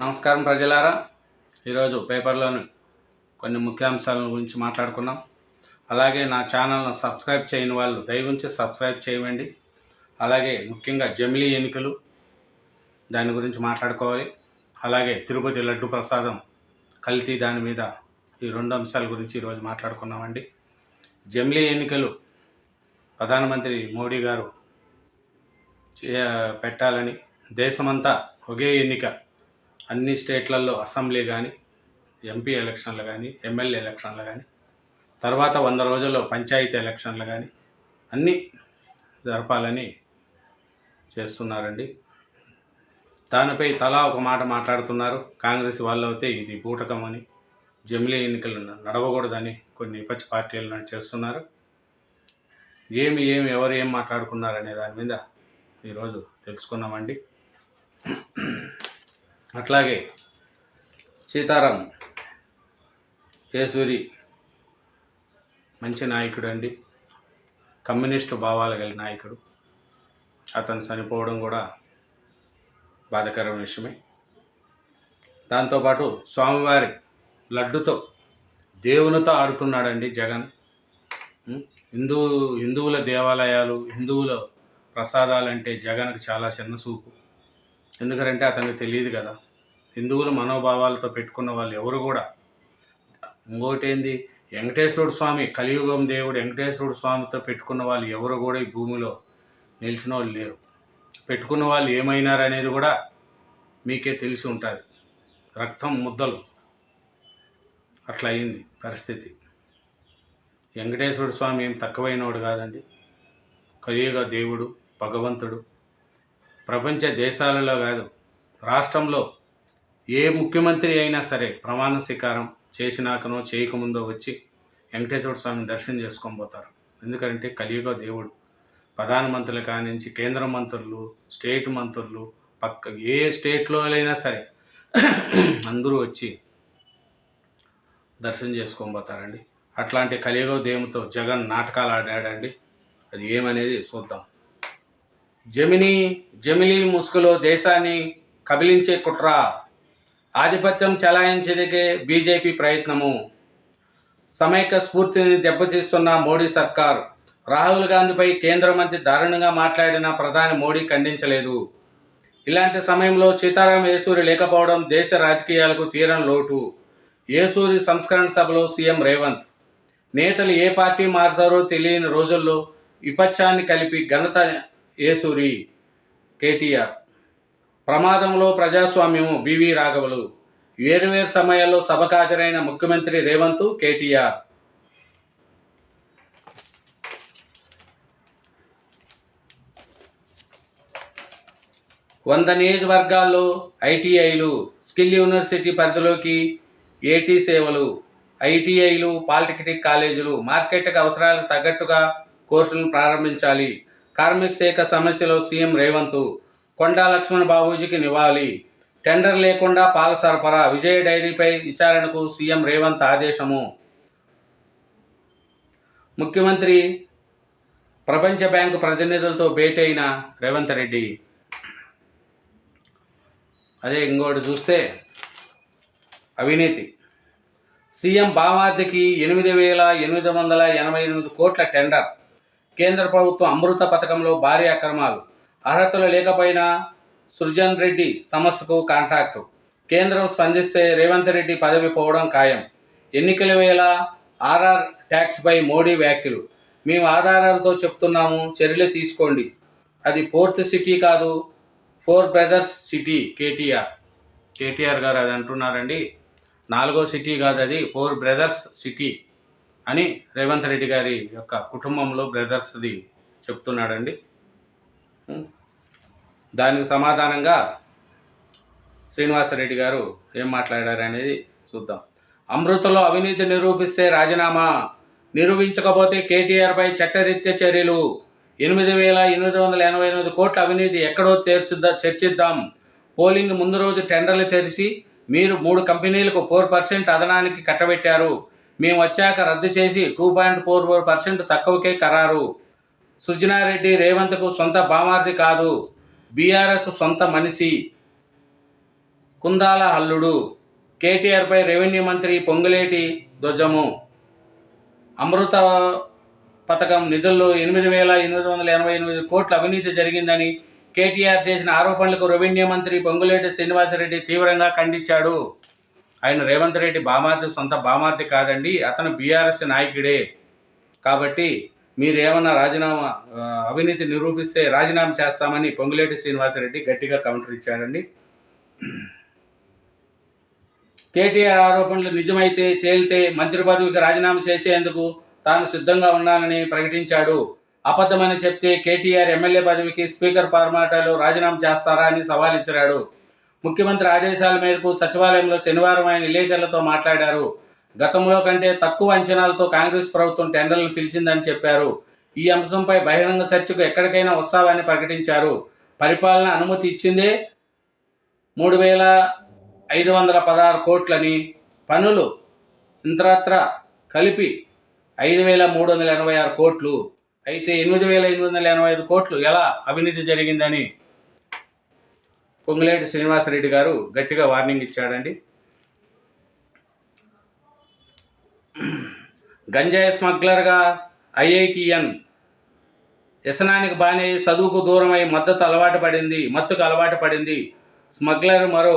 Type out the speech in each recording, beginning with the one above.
నమస్కారం ప్రజలారా. ఈరోజు పేపర్లోని కొన్ని ముఖ్యాంశాల గురించి మాట్లాడుకున్నాం అలాగే నా ఛానల్ను సబ్స్క్రైబ్ చేయని వాళ్ళు దయవుంచి సబ్స్క్రైబ్ చేయండి అలాగే ముఖ్యంగా జమిలీ ఎన్నికలు దాని గురించి మాట్లాడుకోవాలి. అలాగే తిరుపతి లడ్డు ప్రసాదం కల్తీ దాని మీద ఈ రెండు అంశాల గురించి ఈరోజు మాట్లాడుకున్నామండి జమిలీ ఎన్నికలు ప్రధానమంత్రి మోడీ గారు చే- పెట్టాలని దేశమంతా ఒకే ఎన్నిక అన్ని స్టేట్లలో అసెంబ్లీ కానీ ఎంపీ ఎలక్షన్లు కానీ ఎమ్మెల్యే ఎలక్షన్లు కానీ తర్వాత వంద రోజుల్లో పంచాయతీ ఎలక్షన్లు కానీ అన్నీ జరపాలని చేస్తున్నారండి. దానిపై తలా ఒక మాట మాట్లాడుతున్నారు. కాంగ్రెస్ వాళ్ళు అయితే ఇది బూటకం అని జమిలీ ఎన్నికలు నడవకూడదని కొన్ని విపక్ష పార్టీలు చేస్తున్నారు. ఏమి ఏమి ఎవరు ఏం మాట్లాడుకున్నారనే దాని మీద ఈరోజు తెలుసుకున్నామండి. అట్లాగే సీతారాం యేసూరి మంచి నాయకుడు అండి కమ్యూనిస్టు భావాలు గల నాయకుడు. అతను చనిపోవడం కూడా బాధాకరమైన విషయమే. దాంతోపాటు స్వామివారి లడ్డుతో దేవునితో ఆడుతున్నాడండి జగన్. హిందూ హిందువుల దేవాలయాలు హిందువుల ప్రసాదాలంటే జగన్కి చాలా చిన్న చూపు ఎందుకంటే అతనికి తెలియదు కదా. హిందువులు మనోభావాలతో పెట్టుకున్న వాళ్ళు ఎవరు కూడా. ఇంకోటి ఏంది వెంకటేశ్వరుడు స్వామి కలియుగం దేవుడు వెంకటేశ్వరుడు స్వామితో పెట్టుకున్న వాళ్ళు ఎవరు కూడా ఈ భూమిలో నిలిచిన వాళ్ళు లేరు. పెట్టుకున్న వాళ్ళు ఏమైనారనేది కూడా మీకే తెలిసి ఉంటుంది. రక్తం ముద్దలు. అట్లా అయింది పరిస్థితి. వెంకటేశ్వర స్వామి ఏం తక్కువైనవాడు కాదండి. కలియుగ దేవుడు భగవంతుడు. ప్రపంచ దేశాలలో కాదు రాష్ట్రంలో ఏ ముఖ్యమంత్రి అయినా సరే ప్రమాణ స్వీకారం చేసినాకనో చేయకముందో వచ్చి వెంకటేశ్వర స్వామిని దర్శనం చేసుకొని పోతారు. ఎందుకంటే కలియుగ దేవుడు ప్రధానమంత్రుల కానించి కేంద్ర మంత్రులు స్టేట్ మంత్రులు పక్క ఏ స్టేట్లో అయినా సరే అందరూ వచ్చి దర్శనం చేసుకొని పోతారండి. అట్లాంటి కలియుగ దేవునితో జగన్ నాటకాలు ఆడాడండి. అది ఏమనేది చూద్దాం. జమినీ జమిలీ ముసుగులో దేశాన్ని కబిలించే కుట్ర. ఆధిపత్యం చలాయించేదికే బీజేపీ ప్రయత్నము. సమైక్య స్ఫూర్తిని దెబ్బతీస్తున్న మోడీ సర్కార్. రాహుల్ గాంధీపై కేంద్ర మంత్రి దారుణంగా మాట్లాడిన ప్రధాని మోడీ ఖండించలేదు. ఇలాంటి సమయంలో సీతారాం యేసూరి లేకపోవడం దేశ రాజకీయాలకు తీరని లోటు. యేసూరి సంస్కరణ సభలో సీఎం రేవంత్. నేతలు ఏ పార్టీ మారుతారో తెలియని రోజుల్లో విపక్షాన్ని కలిపి ఘనత ఏసూరి కేటీఆర్. ప్రమాదంలో ప్రజాస్వామ్యము బివి రాఘవులు. వేరువేరు సమయాల్లో సభకు హాజరైన ముఖ్యమంత్రి రేవంత్ కేటీఆర్. వంద నియోజకవర్గాల్లో ఐటీఐలు స్కిల్ యూనివర్సిటీ పరిధిలోకి ఏటీ సేవలు ఐటీఐలు పాలిటెక్నిక్ కాలేజీలు మార్కెట్కి అవసరాలకు తగ్గట్టుగా కోర్సులను ప్రారంభించాలి. కార్మిక శాఖ సమస్యలో సీఎం రేవంత్ కొండా లక్ష్మణ్ బాబూజీకి నివాళి. టెండర్ లేకుండా పాల సరఫరా విజయ డైరీపై విచారణకు సీఎం రేవంత్ ఆదేశము. ముఖ్యమంత్రి ప్రపంచ బ్యాంకు ప్రతినిధులతో భేటీ అయిన రేవంత్ రెడ్డి. అదే ఇంకోటి చూస్తే అవినీతి. సీఎం బామార్దికి ఎనిమిది వేల ఎనిమిది వందల ఎనభై ఎనిమిది కోట్ల టెండర్. కేంద్ర ప్రభుత్వం అమృత పథకంలో భారీ అక్రమాలు. అర్హతలు లేకపోయినా సృజన్ రెడ్డి సమస్యకు కాంట్రాక్టు. కేంద్రం స్పందిస్తే రేవంత్ రెడ్డి పదవి పోవడం ఖాయం. ఎన్నికల వేళ ఆర్ఆర్ ట్యాక్స్పై మోడీ వ్యాఖ్యలు. మేము ఆధారాలతో చెప్తున్నాము చర్యలు తీసుకోండి. అది ఫోర్త్ సిటీ కాదు four brothers city KTR. KTR గారు అది అంటున్నారండి. నాలుగో సిటీ కాదు అది ఫోర్ బ్రదర్స్ సిటీ. అని రేవంత్ రెడ్డి గారి యొక్క కుటుంబంలో బ్రదర్స్ది చెప్తున్నాడండి. దానికి సమాధానంగా శ్రీనివాసరెడ్డి గారు ఏం మాట్లాడారు అనేది చూద్దాం. అమృతలో అవినీతి నిరూపిస్తే రాజీనామా నిరూపించకపోతే కేటీఆర్పై చట్టరీత్యా చర్యలు. ఎనిమిది వేల ఎనిమిది వందల ఎనభై ఎనిమిది కోట్ల అవినీతి ఎక్కడో చేర్చుద్దా చర్చిద్దాం. పోలింగ్ ముందు రోజు టెండర్లు తెరిచి మీరు మూడు కంపెనీలకు ఫోర్ పర్సెంట్ అదనానికి కట్టబెట్టారు. మేము వచ్చాక రద్దు చేసి two point four four percent తక్కువకే ఖరారు సుజనారెడ్డి రేవంత్కు సొంత బామార్ది కాదు. బీఆర్ఎస్ సొంత మనిషి. కుందాల అల్లుడు. కేటీఆర్పై రెవెన్యూ మంత్రి పొంగులేటి ధ్వజము. అమృత పథకం నిధుల్లో ఎనిమిది వేల ఎనిమిది వందల ఎనభై ఎనిమిది కోట్ల అవినీతి జరిగిందని కేటీఆర్ చేసిన ఆరోపణలకు రెవెన్యూ మంత్రి పొంగులేటి శ్రీనివాసరెడ్డి తీవ్రంగా ఖండించాడు. ఆయన రేవంత్ రెడ్డి బామార్ది సొంత బామార్ది కాదండి అతను బీఆర్ఎస్ నాయకుడే. కాబట్టి మీరేమన్నా రాజీనామా అవినీతి నిరూపిస్తే రాజీనామా చేస్తామని పొంగులేటి శ్రీనివాసరెడ్డి గట్టిగా కౌంటర్ ఇచ్చారండి. కేటీఆర్ ఆరోపణలు నిజమైతే తేలితే మంత్రి పదవికి రాజీనామా చేసేందుకు తాను సిద్ధంగా ఉన్నానని ప్రకటించాడు. అబద్ధమని చెప్తే కేటీఆర్ ఎమ్మెల్యే పదవికి స్పీకర్ ఫార్మాటాలో రాజీనామా చేస్తారా అని సవాల్ ఇచ్చాడు ముఖ్యమంత్రి ఆదేశాల మేరకు సచివాలయంలో శనివారం ఆయన విలేకరులతో మాట్లాడారు. గతంలో కంటే తక్కువ అంచనాలతో కాంగ్రెస్ ప్రభుత్వం టెండర్లను పిలిచిందని చెప్పారు. ఈ అంశంపై బహిరంగ చర్చకు ఎక్కడికైనా వస్తామని ప్రకటించారు. పరిపాలన అనుమతి ఇచ్చిందే మూడు వేల ఐదు వందల పదహారు కోట్లని పనులు ఇంతరత్ర కలిపి ఐదు వేల మూడు వందల ఎనభై ఆరు కోట్లు అయితే ఎనిమిది వేల ఎనిమిది వందల ఎనభై ఐదు కోట్లు ఎలా అవినీతి జరిగిందని పొంగులేటి శ్రీనివాసరెడ్డి గారు గట్టిగా వార్నింగ్ ఇచ్చాడండి. గంజాయి స్మగ్లర్గా ఐఐటిఎన్ వ్యసనానికి బానే చదువుకు దూరమై మద్దతు అలవాటు పడింది మత్తుకు అలవాటు పడింది. స్మగ్లర్ మరో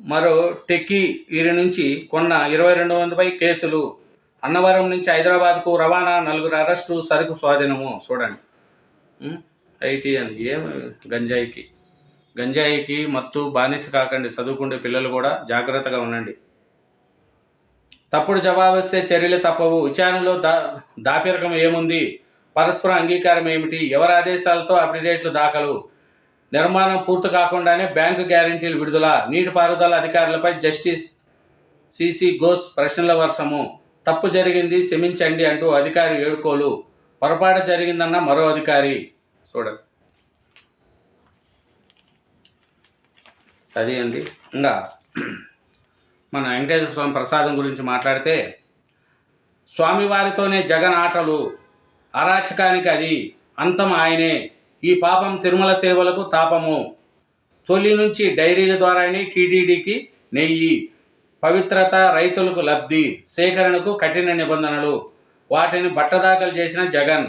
మరో టెక్కీ వీరి నుంచి కొన్న ఇరవై రెండు వందలపై కేసులు. అన్నవరం నుంచి హైదరాబాద్కు రవాణా నలుగురు అరెస్టు సరుకు స్వాధీనము. చూడండి. ఐటీఎన్ ఏం గంజాయికి? గంజాయికి మత్తు బానిస కాకండి చదువుకుండే పిల్లలు కూడా జాగ్రత్తగా ఉండండి. తప్పుడు జవాబు వస్తే చర్యలు తప్పవు. విచారణలో దా దాపిరకం ఏముంది? పరస్పర అంగీకారం ఏమిటి? ఎవరి ఆదేశాలతో అప్డేట్లు దాఖలు? నిర్మాణం పూర్తి కాకుండానే బ్యాంకు గ్యారంటీలు విడుదల. నీటిపారుదల అధికారులపై జస్టిస్ సిసి ఘోష్ ప్రశ్నల వర్షము. తప్పు జరిగింది క్షమించండి అంటూ అధికారి ఏడుకోలు పొరపాటు జరిగిందన్న మరో అధికారి. చూడండి. చదివండి అండి ఇంకా మన వెంకటేశ్వర స్వామి ప్రసాదం గురించి మాట్లాడితే స్వామివారితోనే జగన్ ఆటలు అరాచకానికి అది అంతం ఆయనే ఈ పాపం తిరుమల సేవలకు తాపము. తొలి నుంచి డైరీల ద్వారానే టీటీడీకి నెయ్యి పవిత్రత రైతులకు లబ్ధి సేకరణకు కఠిన నిబంధనలు. వాటిని బట్టదాఖలు చేసిన జగన్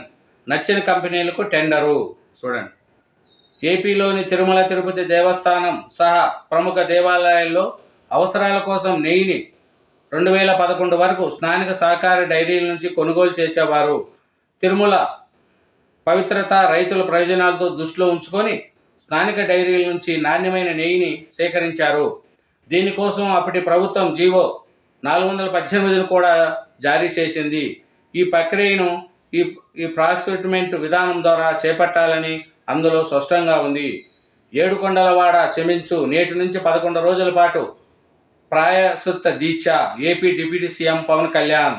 నచ్చిన కంపెనీలకు టెండరు. చూడండి. ఏపీలోని తిరుమల తిరుపతి దేవస్థానం సహా ప్రముఖ దేవాలయాల్లో అవసరాల కోసం నెయ్యిని రెండు వేల పదకొండు వరకు స్థానిక సహకార డైరీల నుంచి కొనుగోలు చేసేవారు. తిరుమల పవిత్రత రైతుల ప్రయోజనాలతో దృష్టిలో ఉంచుకొని స్థానిక డైరీల నుంచి నాణ్యమైన నెయ్యిని సేకరించారు. దీనికోసం అప్పటి ప్రభుత్వం జీవో నాలుగు వందల పద్దెనిమిదిని కూడా జారీ చేసింది. ఈ ప్రక్రియను ఈ ఈ ప్రాసిక్యూట్మెంట్ విధానం ద్వారా చేపట్టాలని అందులో స్పష్టంగా ఉంది. ఏడుకొండలవాడ క్షమించు నేటి నుంచి పదకొండు రోజుల పాటు ప్రాయశుత్త దీక్ష AP deputy CM Pawan Kalyan.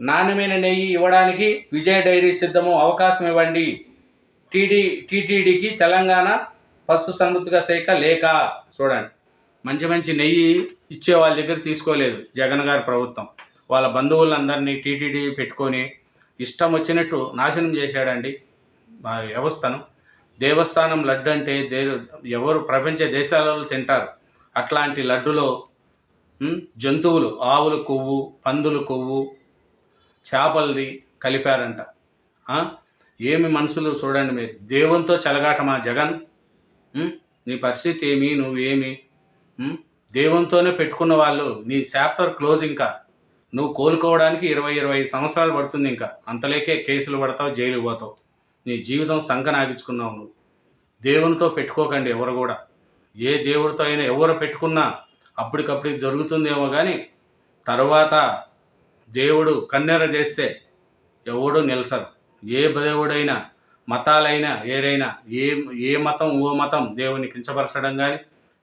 నాణ్యమైన నెయ్యి ఇవ్వడానికి విజయ డైరీ సిద్ధము అవకాశం ఇవ్వండి. టీడీ టీటీడీకి తెలంగాణ పశు సమృద్ధిక శాఖ లేక. చూడండి. మంచి మంచి నెయ్యి ఇచ్చే వాళ్ళ దగ్గర తీసుకోలేదు జగన్ గారి ప్రభుత్వం. వాళ్ళ బంధువులందరినీ టీటీడీ పెట్టుకొని ఇష్టం వచ్చినట్టు నాశనం చేశాడండి. వ్యవస్థను. దేవస్థానం లడ్డు అంటే దే ఎవరు ప్రపంచ దేశాలలో తింటారు. అట్లాంటి లడ్డులో జంతువులు ఆవుల కొవ్వు పందుల కొవ్వు చేపలది కలిపారంట. ఏమి మనసులు చూడండి మీరు. దేవునితో చెలగాటమా జగన్? నీ పరిస్థితి ఏమి నువ్వేమి దేవునితోనే పెట్టుకున్న వాళ్ళు నీ చాప్టర్ క్లోజ్ ఇంకా. నువ్వు కోలుకోవడానికి ఇరవై ఇరవై సంవత్సరాలు పడుతుంది ఇంకా. అంతలేకే కేసులు పడతావు జైలు పోతావు. నీ జీవితం సంకనాగించుకున్నావు నువ్వు. దేవునితో పెట్టుకోకండి ఎవరు కూడా. ఏ దేవుడితో అయినా ఎవరు పెట్టుకున్నా అప్పటికప్పుడు జరుగుతుందేమో కానీ తర్వాత దేవుడు కన్నెర చేస్తే ఎవడు నిలసరు. ఏ దేవుడైనా మతాలైనా ఏరైనా ఏ ఏ మతం ఓ మతం దేవుని కించపరచడం కానీ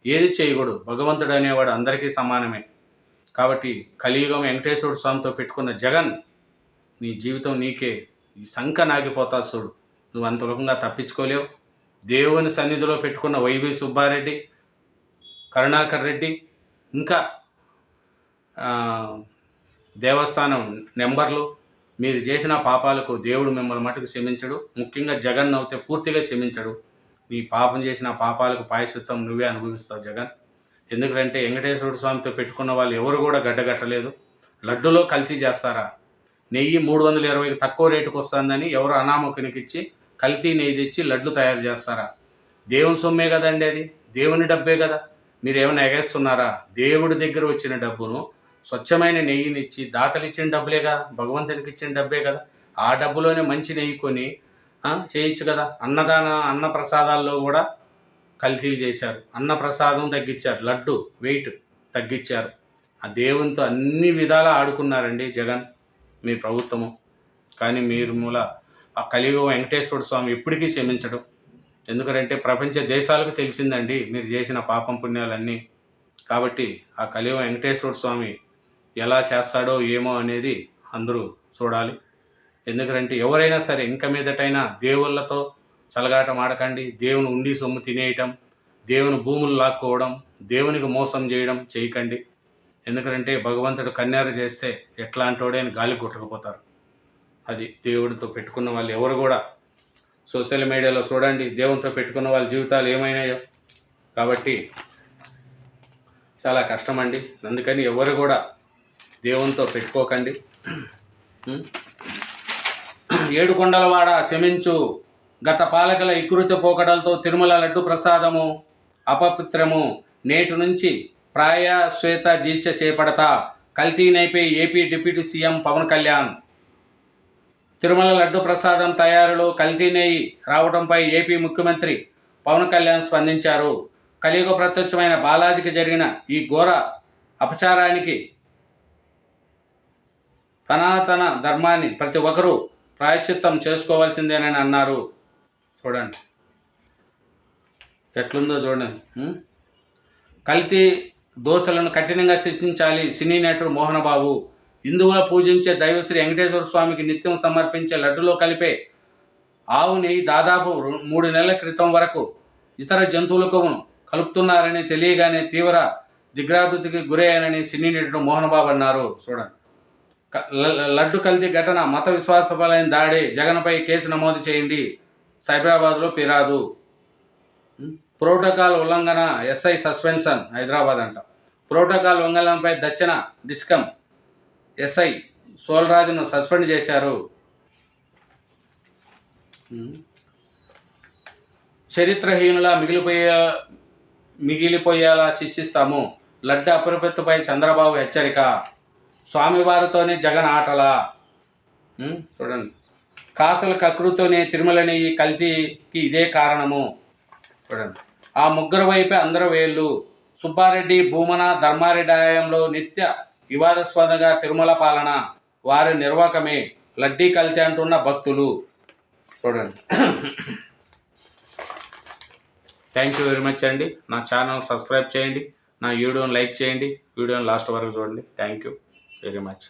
ఏది చేయకూడదు. భగవంతుడు అనేవాడు అందరికీ సమానమే. కాబట్టి కలియుగం వెంకటేశ్వర స్వామితో పెట్టుకున్న జగన్ నీ జీవితం నీకే. ఈ సంఖ నాగిపోతా చూడు. నువ్వు అంత అంతలోకంగా తప్పించుకోలేవు. దేవుని సన్నిధిలో పెట్టుకున్న వైవి సుబ్బారెడ్డి కరుణాకర్ రెడ్డి ఇంకా దేవస్థానం నెంబర్లు మీరు చేసిన పాపాలకు దేవుడు మిమ్మల్ని మటుకు క్షమించడు. ముఖ్యంగా జగన్ అవుతే పూర్తిగా క్షమించడు. నీ పాపం చేసిన పాపాలకు పాయశుద్ధం నువ్వే అనుభవిస్తావు జగన్. ఎందుకంటే వెంకటేశ్వర స్వామితో పెట్టుకున్న వాళ్ళు ఎవరు కూడా గడ్డగట్టలేదు. లడ్డులో కల్తీ చేస్తారా? నెయ్యి మూడు వందల ఇరవైకి తక్కువ రేటుకు వస్తుందని ఎవరు అనామకునికి ఇచ్చి కల్తీ నెయ్యి తెచ్చి లడ్లు తయారు చేస్తారా? దేవుని సొమ్మే కదండి అది. దేవుని డబ్బే కదా. మీరు ఏమైనా ఎగేస్తున్నారా? దేవుడి దగ్గర వచ్చిన డబ్బును స్వచ్ఛమైన నెయ్యిని ఇచ్చి దాతలు ఇచ్చిన డబ్బులే కదా. భగవంతునికి ఇచ్చిన డబ్బే కదా. ఆ డబ్బులోనే మంచి నెయ్యి కొని చేయొచ్చు కదా. అన్నదాన అన్న ప్రసాదాల్లో కూడా కల్తీలు చేశారు. అన్న ప్రసాదం తగ్గించారు. లడ్డు వెయిట్ తగ్గించారు. ఆ దేవునితో అన్ని విధాలా ఆడుకున్నారండి జగన్ మీ ప్రభుత్వము. కానీ మీరు మూల ఆ కలియుగ వెంకటేశ్వర స్వామి ఎప్పటికీ క్షమించడం. ఎందుకంటే ప్రపంచ దేశాలకు తెలిసిందండి మీరు చేసిన పాపం పుణ్యాలన్నీ. కాబట్టి ఆ కలియుగ వెంకటేశ్వర స్వామి ఎలా చేస్తాడో ఏమో అనేది అందరూ చూడాలి. ఎందుకంటే ఎవరైనా సరే ఇంక మీదటైనా దేవుళ్ళతో చలగాటం ఆడకండి దేవుని ఉండి సొమ్ము తినేయటం దేవుని భూములు లాక్కోవడం దేవునికి మోసం చేయడం చేయకండి. ఎందుకంటే భగవంతుడు కన్యారు చేస్తే ఎట్లాంటోడే అని గాలి కొట్టుకుపోతారు. అది దేవుడితో పెట్టుకున్న వాళ్ళు ఎవరు కూడా. సోషల్ మీడియాలో చూడండి దేవునితో పెట్టుకున్న వాళ్ళ జీవితాలు ఏమైనాయో. కాబట్టి చాలా కష్టం అండి అందుకని ఎవరు కూడా దేవునితో పెట్టుకోకండి. ఏడుకొండలవాడ ఏడు కొండలవాడ క్షమించు గత పాలకుల ఇకృత పోకడలతో తిరుమల లడ్డు ప్రసాదము అపపిత్రము నేటి నుంచి ప్రాయ శ్వేత దీక్ష చేపడతా కల్తీనైపోయి AP deputy CM Pawan Kalyan. Tirumala laddu ప్రసాదం తయారీలో కల్తీ నెయ్యి రావడంపై ఏపీ ముఖ్యమంత్రి పవన్ కళ్యాణ్ స్పందించారు. కలియుగ ప్రత్యక్షమైన బాలాజీకి జరిగిన ఈ ఘోర అపచారానికి సనాతన ధర్మాన్ని ప్రతి ఒక్కరూ ప్రాయశ్చిత్తం చేసుకోవాల్సిందేనని అన్నారు. చూడండి. ఎట్లుందో చూడండి. కల్తీ దోషలను కఠినంగా శిక్షించాలి సినీ నటుడు మోహన్ బాబు హిందువుల పూజించే దైవశ్రీ వెంకటేశ్వర స్వామికి నిత్యం సమర్పించే లడ్డులో కలిపే ఆవు నెయ్యి దాదాపు మూడు నెలల క్రితం వరకు ఇతర జంతువులకు కలుపుతున్నారని తెలియగానే తీవ్ర దిగ్రాభితికి గురయ్యానని సినీ నటుడు మోహన్ బాబు అన్నారు. చూడండి. లడ్డు కల్తీ ఘటన మత విశ్వాసపరమైన దాడి జగన్పై కేసు నమోదు చేయండి. సైబరాబాద్లో ఫిరాదు ప్రోటోకాల్ ఉల్లంఘన ఎస్ఐ సస్పెన్షన్ హైదరాబాద్ అంట. ప్రోటోకాల్ ఉల్లంఘనపై దక్షిణ డిస్కమ్ ఎస్ఐ సోల్రాజును సస్పెండ్ చేశారు. చరిత్రహీనులా మిగిలిపోయే మిగిలిపోయేలా శిక్షిస్తాము లడ్డు అప్రపత్తిపై చంద్రబాబు హెచ్చరిక. స్వామివారితోనే జగన్ ఆటలా. చూడండి. కాసల కకృతోనే తిరుమలని కల్తీకి ఇదే కారణము. చూడండి. ఆ ముగ్గురు వైపే అందరూ వేళ్ళు. సుబ్బారెడ్డి భూమన ధర్మారెడ్డి ఆయంలో నిత్య వివాదాస్పదంగా తిరుమల పాలన వారి నిర్వాహకమే లడ్డీ కల్తీ అంటున్న భక్తులు. చూడండి. థ్యాంక్ యూ వెరీ మచ్ అండి. నా ఛానల్ సబ్స్క్రైబ్ చేయండి. నా వీడియోని లైక్ చేయండి. వీడియోని లాస్ట్ వరకు చూడండి. Thank you very much